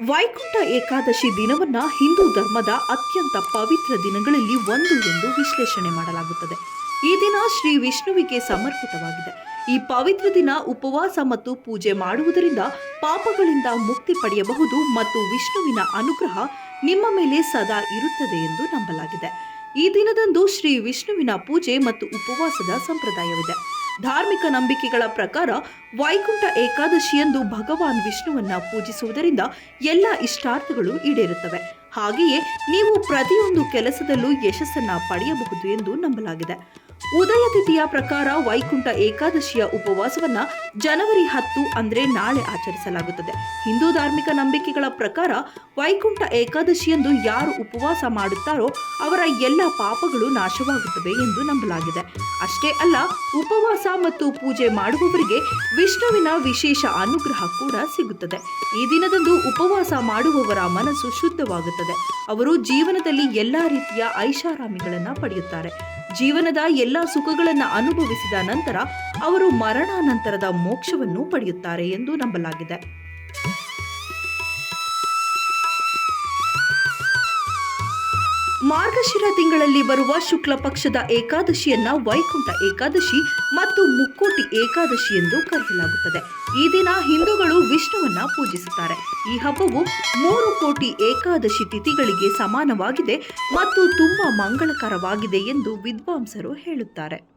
ವೈಕುಂಠ ಏಕಾದಶಿ ದಿನವನ್ನು ಹಿಂದೂ ಧರ್ಮದ ಅತ್ಯಂತ ಪವಿತ್ರ ದಿನಗಳಲ್ಲಿ ಒಂದು ಎಂದು ವಿಶ್ಲೇಷಣೆ ಮಾಡಲಾಗುತ್ತದೆ. ಈ ದಿನ ಶ್ರೀ ವಿಷ್ಣುವಿಗೆ ಸಮರ್ಪಿತವಾಗಿದೆ. ಈ ಪವಿತ್ರ ದಿನ ಉಪವಾಸ ಮತ್ತು ಪೂಜೆ ಮಾಡುವುದರಿಂದ ಪಾಪಗಳಿಂದ ಮುಕ್ತಿ ಪಡೆಯಬಹುದು ಮತ್ತು ವಿಷ್ಣುವಿನ ಅನುಗ್ರಹ ನಿಮ್ಮ ಮೇಲೆ ಸದಾ ಇರುತ್ತದೆ ಎಂದು ನಂಬಲಾಗಿದೆ. ಈ ದಿನದಂದು ಶ್ರೀ ವಿಷ್ಣುವಿನ ಪೂಜೆ ಮತ್ತು ಉಪವಾಸದ ಸಂಪ್ರದಾಯವಿದೆ. ಧಾರ್ಮಿಕ ನಂಬಿಕೆಗಳ ಪ್ರಕಾರ ವೈಕುಂಠ ಏಕಾದಶಿಯಂದು ಭಗವಾನ್ ವಿಷ್ಣುವನ್ನ ಪೂಜಿಸುವುದರಿಂದ ಎಲ್ಲ ಇಷ್ಟಾರ್ಥಗಳು ಈಡೇರುತ್ತವೆ. ಹಾಗೆಯೇ ನೀವು ಪ್ರತಿಯೊಂದು ಕೆಲಸದಲ್ಲೂ ಯಶಸ್ಸನ್ನ ಪಡೆಯಬಹುದು ಎಂದು ನಂಬಲಾಗಿದೆ. ಉದಯ ತಿಥಿಯ ಪ್ರಕಾರ ವೈಕುಂಠ ಏಕಾದಶಿಯ ಉಪವಾಸವನ್ನ ಜನವರಿ ಹತ್ತು ಅಂದ್ರೆ ನಾಳೆ ಆಚರಿಸಲಾಗುತ್ತದೆ. ಹಿಂದೂ ಧಾರ್ಮಿಕ ನಂಬಿಕೆಗಳ ಪ್ರಕಾರ ವೈಕುಂಠ ಏಕಾದಶಿಯಂದು ಯಾರು ಉಪವಾಸ ಮಾಡುತ್ತಾರೋ ಅವರ ಎಲ್ಲ ಪಾಪಗಳು ನಾಶವಾಗುತ್ತವೆ ಎಂದು ನಂಬಲಾಗಿದೆ. ಅಷ್ಟೇ ಅಲ್ಲ, ಉಪವಾಸ ಮತ್ತು ಪೂಜೆ ಮಾಡುವವರಿಗೆ ವಿಷ್ಣುವಿನ ವಿಶೇಷ ಅನುಗ್ರಹ ಕೂಡ ಸಿಗುತ್ತದೆ. ಈ ದಿನದಂದು ಉಪವಾಸ ಮಾಡುವವರ ಮನಸ್ಸು ಶುದ್ಧವಾಗುತ್ತದೆ. ಅವರು ಜೀವನದಲ್ಲಿ ಎಲ್ಲಾ ರೀತಿಯ ಐಷಾರಾಮಿಗಳನ್ನ ಪಡೆಯುತ್ತಾರೆ. ಜೀವನದ ಎಲ್ಲ ಸುಖಗಳನ್ನು ಅನುಭವಿಸಿದ ನಂತರ ಅವರು ಮರಣಾನಂತರದ ಮೋಕ್ಷವನ್ನು ಪಡೆಯುತ್ತಾರೆ ಎಂದು ನಂಬಲಾಗಿದೆ. ಮಾರ್ಗಶಿರ ತಿಂಗಳಲ್ಲಿ ಬರುವ ಶುಕ್ಲ ಪಕ್ಷದ ಏಕಾದಶಿಯನ್ನ ವೈಕುಂಠ ಏಕಾದಶಿ ಮತ್ತು ಮುಕ್ಕೋಟಿ ಏಕಾದಶಿ ಎಂದು ಕರೆಯಲಾಗುತ್ತದೆ. ಈ ದಿನ ಹಿಂದೂಗಳು ವಿಷ್ಣುವನ್ನ ಪೂಜಿಸುತ್ತಾರೆ. ಈ ಹಬ್ಬವು ಮೂರು ಕೋಟಿ ಏಕಾದಶಿ ತಿಥಿಗಳಿಗೆ ಸಮಾನವಾಗಿದೆ ಮತ್ತು ತುಂಬಾ ಮಂಗಳಕರವಾಗಿದೆ ಎಂದು ವಿದ್ವಾಂಸರು ಹೇಳುತ್ತಾರೆ.